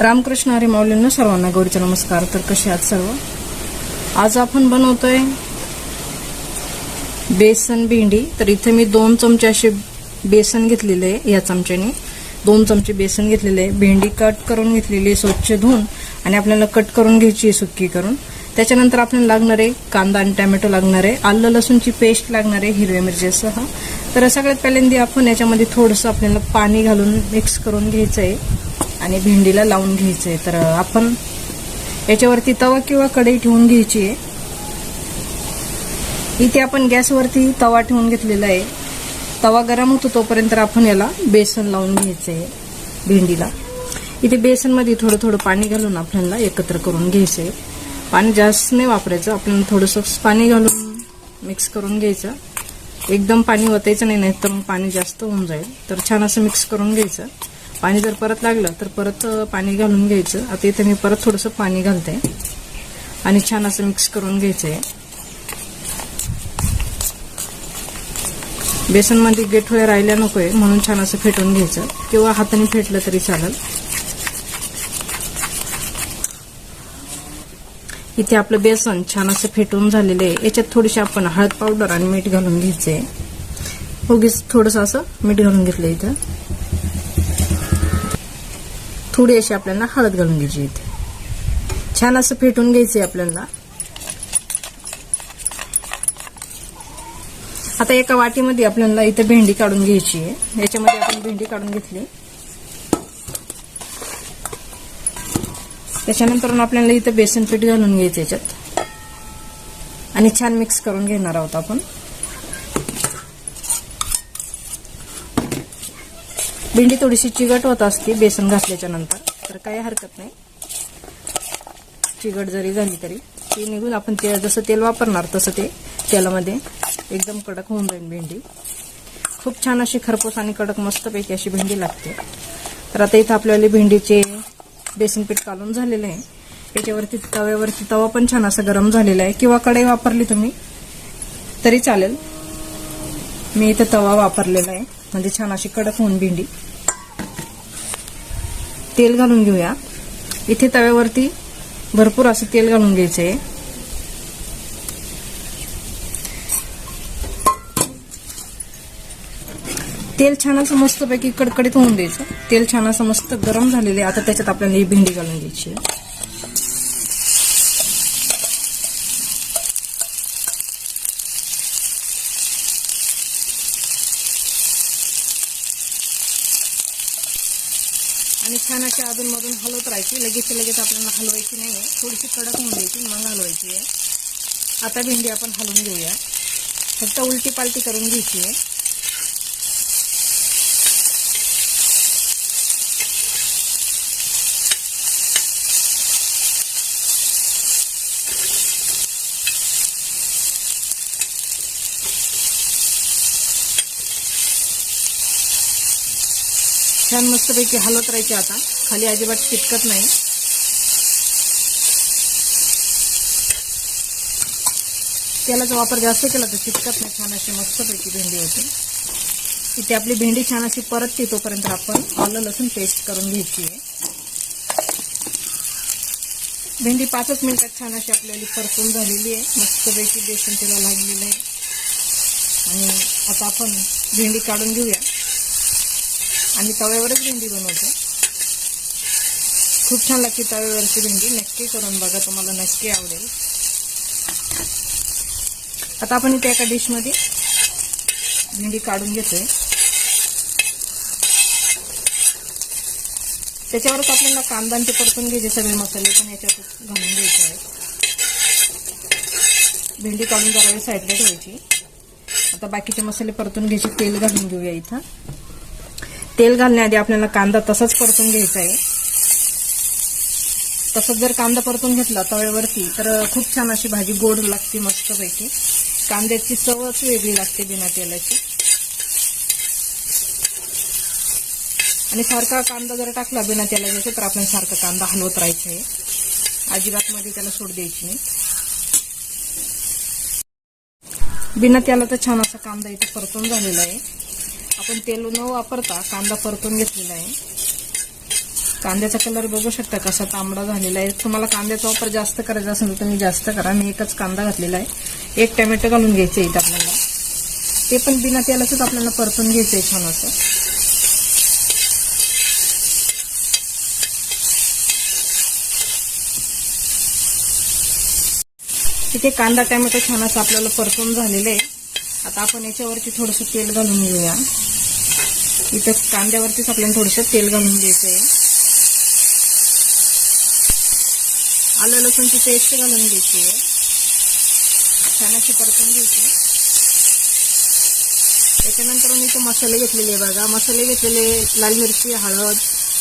रामकृष्ण हरी माऊलींना सर्वांना गौरीचा नमस्कार. तर कसे आहात सर्व? आज आपण बनवतोय बेसन भेंडी. तर इथे मी दोन चमचे असे बेसन घेतलेले आहे या चमच्याने. दोन चमचे बेसन घेतलेले आहे. भेंडी कट करून घेतलेली आहे स्वच्छ धुवून आणि आपल्याला कट करून घ्यायची आहे सुक्की करून. त्याच्यानंतर आपल्याला लागणार आहे कांदा आणि टॅमॅटो लागणार आहे. आलं लसूणची पेस्ट लागणार आहे हिरव्या मिरचीसह तर सगळ्यात पहिल्यांदा आपण याच्यामध्ये थोडंसं आपल्याला पाणी घालून मिक्स करून घ्यायचं आहे. आणि भेंडीला लावून घ्यायचं. आहे तर आपण याच्यावरती तवा किंवा कढई ठेवून घ्यायची आहे. इथे आपण गॅसवरती तवा ठेवून घेतलेला आहे. तवा गरम होतो तोपर्यंत आपण याला बेसन लावून घ्यायचं आहे भेंडीला. इथे बेसनमध्ये थोडं थोडं पाणी घालून आपल्याला एकत्र करून घ्यायचं आहे. पाणी जास्त नाही वापरायचं आपल्याला थोडंसं पाणी घालून मिक्स करून घ्यायचं. एकदम पाणी वतायचं नाही नाही तर मग पाणी जास्त होऊन जाईल. तर छान असं मिक्स करून घ्यायचं. पाणी जर परत लागलं तर परत पाणी घालून घ्यायचं. आता इथे मी परत थोडंसं पाणी घालते. आणि छान असं मिक्स करून घ्यायचं आहे बेसनमध्ये गेठोळ्या राहिल्या नकोय म्हणून छान असं फेटून घ्यायचं. किंवा हाताने फेटलं तरी चालेल. इथे आपलं बेसन छान असं फेटून झालेलं आहे. याच्यात थोडीशी आपण हळद पावडर आणि मीठ घालून घ्यायचंय. उगीच थोडंसं असं मीठ घालून घेतलं इथं. थोडी अशी आपल्याला हळद घालून घ्यायची इथे. छान असं फेटून घ्यायचंय आपल्याला. आता एका वाटीमध्ये आपल्याला इथे भेंडी काढून घ्यायची आहे. याच्यामध्ये आपण भेंडी काढून घेतली. त्याच्यानंतर आपल्याला इथं बेसन पीठ घालून घ्यायचं याच्यात. आणि छान मिक्स करून घेणार आहोत आपण. भेंडी थोडीशी चिकट होत असते बेसन घातल्याच्या नंतर. तर काही हरकत नाही. चिगट जरी झाली तरी. ती निघून आपण ते जसं तेल वापरणार तसं ते तेलामध्ये एकदम कडक होऊन जाईल भेंडी. खूप छान अशी खरपूस आणि कडक मस्तपैकी अशी भेंडी लागते. तर आता इथं आपल्याला भेंडीचे बेसन पीठ कालून झालेलं आहे. याच्यावरती तव्यावरती तवा पण छान असा गरम झालेला आहे. किंवा कढई वापरली तुम्ही तरी चालेल. मी इथं तवा वापरलेला आहे. म्हणजे छान अशी कडक होऊन भेंडी तेल घालून घेऊया. इथे तव्यावरती भरपूर असं तेल घालून घ्यायचं आहे तेल छान असं मस्तपैकी कडकडीत होऊन द्यायचं. तेल छान असं मस्त गरम झालेले आहे. आता त्याच्यात आपल्याला ही भेंडी घालून घ्यायची आहे. आणि छान अशी अधूनमधून हलवत राहायची. लगेच लगेच आपल्याला हलवायची नाही आहे. थोडीशी कडक होऊन द्यायची मग हलवायची आहे. आता भेंडी आपण हलवून घेऊया. फक्त उलटी पालटी करून घ्यायची आहे. छान मस्तपैकी हलवत राहायची आता. खाली अजिबात चिटकत नाही. तेलाचा वापर जास्त केला तर चिटकत नाही. छान अशी मस्तपैकी भेंडी होती. इथे आपली भेंडी छान अशी परतते तोपर्यंत आपण आलं लसूण पेस्ट करून घ्यायची आहे. भेंडी पाचच मिनिटात छान अशी आपल्याला परतून झालेली आहे. मस्तपैकी बेसन तेला लागलेलं आहे. आणि आता आपण भेंडी काढून घेऊया. आणि तव्यावरच भेंडी बनवतो. खूप छान लागते तव्यावरची भेंडी. नक्की करून बघा तुम्हाला नक्की आवडेल. आता आपण इथे एका डिशमध्ये भेंडी काढून घेतोय. त्याच्यावरच आपल्याला कांदांचे परतून घ्यायचे सगळे मसाले पण याच्यात घालून घ्यायचे आहेत. भेंडी काढून जरा साईडला ठेवायची. आता बाकीचे मसाले परतून घ्यायचे तेल घालून घेऊया इथं. तेल घालण्याआधी आपल्याला कांदा तसाच परतून घ्यायचा आहे. तसंच जर कांदा परतून घेतला तव्यावरती तर खूप छान अशी भाजी गोड लागते मस्तपैकी. कांद्याची चवच वेगळी लागते बिना तेलाची. आणि सारखा कांदा जर टाकला बिना तेलाचा तर आपण सारखा कांदा हलवत राहायचा आहे. अजिबात मध्ये त्याला सोड द्यायची नाही. बिना तेलाचा छान असा कांदा इथे परतून झालेला आहे. आपण तेल न वापरता कांदा परतून घेतलेला आहे. कांद्याचा कलर बघू शकता कसा तांबडा झालेला आहे. तुम्हाला कांद्याचा वापर जास्त करायचा असेल तर तुम्ही जास्त करा. मी एकच कांदा घातलेला आहे. एक टमॅटो घालून घ्यायचं इथं आपल्याला. ते पण बिना तेलाचंच आपल्याला परतून घ्यायचं आहे छान असं. तिथे कांदा टमॅटो छान असं आपल्याला परतून झालेलं आहे. आता आपण याच्यावरती थोडंसं तेल घालून घेऊया. इथं कांद्यावरतीच आपल्याला थोडंसं तेल घालून घ्यायचं आहे आलं लसूणची पेस्ट घालून घ्यायची आहे छान अशी परतून घ्यायची त्याच्यानंतर मी इथं मसाले घेतलेले आहे बघा. मसाले घेतलेले लाल मिरची हळद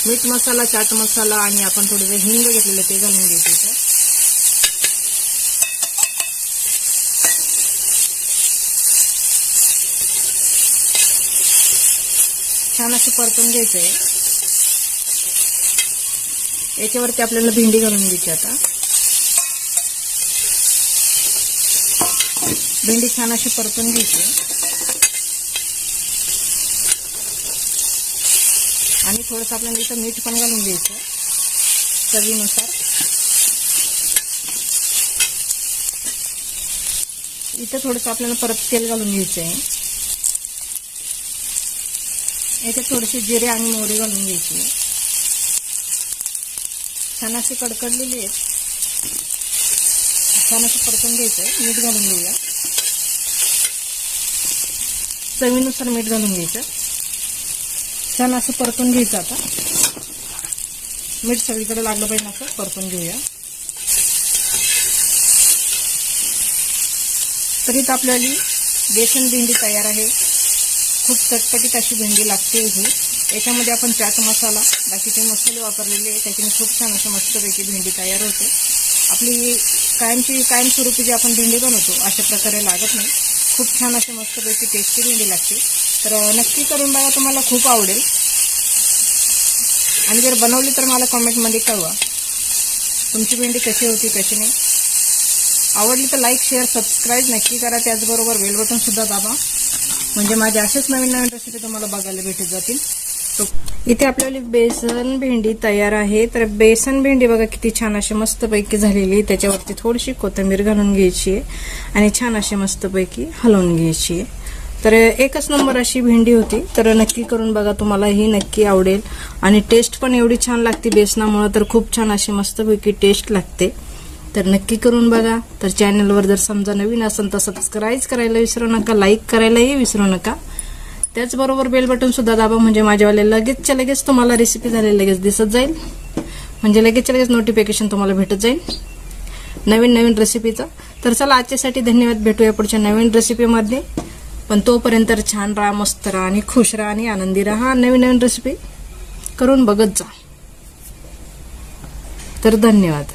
मीठ मसाला चाट मसाला आणि आपण थोडेसे हिंग घेतलेले ते घालून घ्यायचं छान असं परतून घ्यायचं आहे याच्यावरती आपल्याला भेंडी घालून घ्यायची आता. भेंडी छान अशी परतून घ्यायची. आणि थोडंसं आपल्याला इथं मीठ पण घालून घ्यायचं चवीनुसार. इथं थोडंसं आपल्याला परत तेल घालून घ्यायचं आहे याच्यात थोडेसे जिरे आणि मोहरी घालून घ्यायची. छान असे कडकडलेले आहेत. छान असं परतून घ्यायचं. मीठ घालून घेऊया. चवीनुसार मीठ घालून घ्यायचं. छान असं परतून घ्यायचं आता. मीठ सगळीकडे लागलं पाहिजे असं परतून घेऊया. तरी तर आपल्याली बेसन भेंडी तयार आहे. खूप चटपटीत अशी भेंडी लागते ही. याच्यामध्ये आपण चाट मसाला बाकीचे मसाले वापरलेले आहे त्याच्याने खूप छान असं मस्तपैकी भेंडी तयार होते. आपली कायमची कायमस्वरूपी जी आपण भेंडी बनवतो अशा प्रकारे लागत नाही. खूप छान अशी मस्तपैकी टेस्टी भेंडी लागते. तर नक्की करून बघा तुम्हाला खूप आवडेल. आणि जर बनवली तर मला कॉमेंटमध्ये कळवा. तुमची भेंडी कशी होती कशी नाही. आवडली तर लाईक शेअर सबस्क्राईब नक्की करा. त्याचबरोबर बेल बटनसुद्धा दाबा. म्हणजे माझ्या असेच नवीन नवीन रेसिपी तुम्हाला बघायला भेटत जातील. इथे आपल्याला बेसन भेंडी तयार आहे. तर बेसन भेंडी बघा किती छान अशी मस्तपैकी झालेली आहे. त्याच्यावरती थोडीशी कोथिंबीर घालून घ्यायची आहे आणि छान अशी मस्तपैकी हलवून घ्यायची आहे. तर एकच नंबर अशी भेंडी होती. तर नक्की करून बघा तुम्हाला ही नक्की आवडेल. आणि टेस्ट पण एवढी छान लागते बेसनामुळं तर खूप छान अशी मस्तपैकी टेस्ट लागते. तर नक्की करून बघा. तर चॅनलवर जर समजा नवीन असेल तर सबस्क्राईब करायला विसरू नका लाईक करायलाही विसरू नका. त्याचबरोबर बेल बटन सुद्धा दाबा म्हणजे माझ्यावाले लगेचच्या लगेच तुम्हाला रेसिपी झाले लगेच दिसत जाईल. म्हणजे लगेचच्या लगेच नोटिफिकेशन तुम्हाला भेटत जाईल. नवीन नवीन रेसिपीचं तर चला आजच्यासाठी धन्यवाद. भेटूया पुढच्या नवीन रेसिपीमध्ये पण तोपर्यंत छान राहा मस्त राहा आणि खुश राहा आणि आनंदी राहा. नवीन नवीन रेसिपी करून बघत जा. तर धन्यवाद.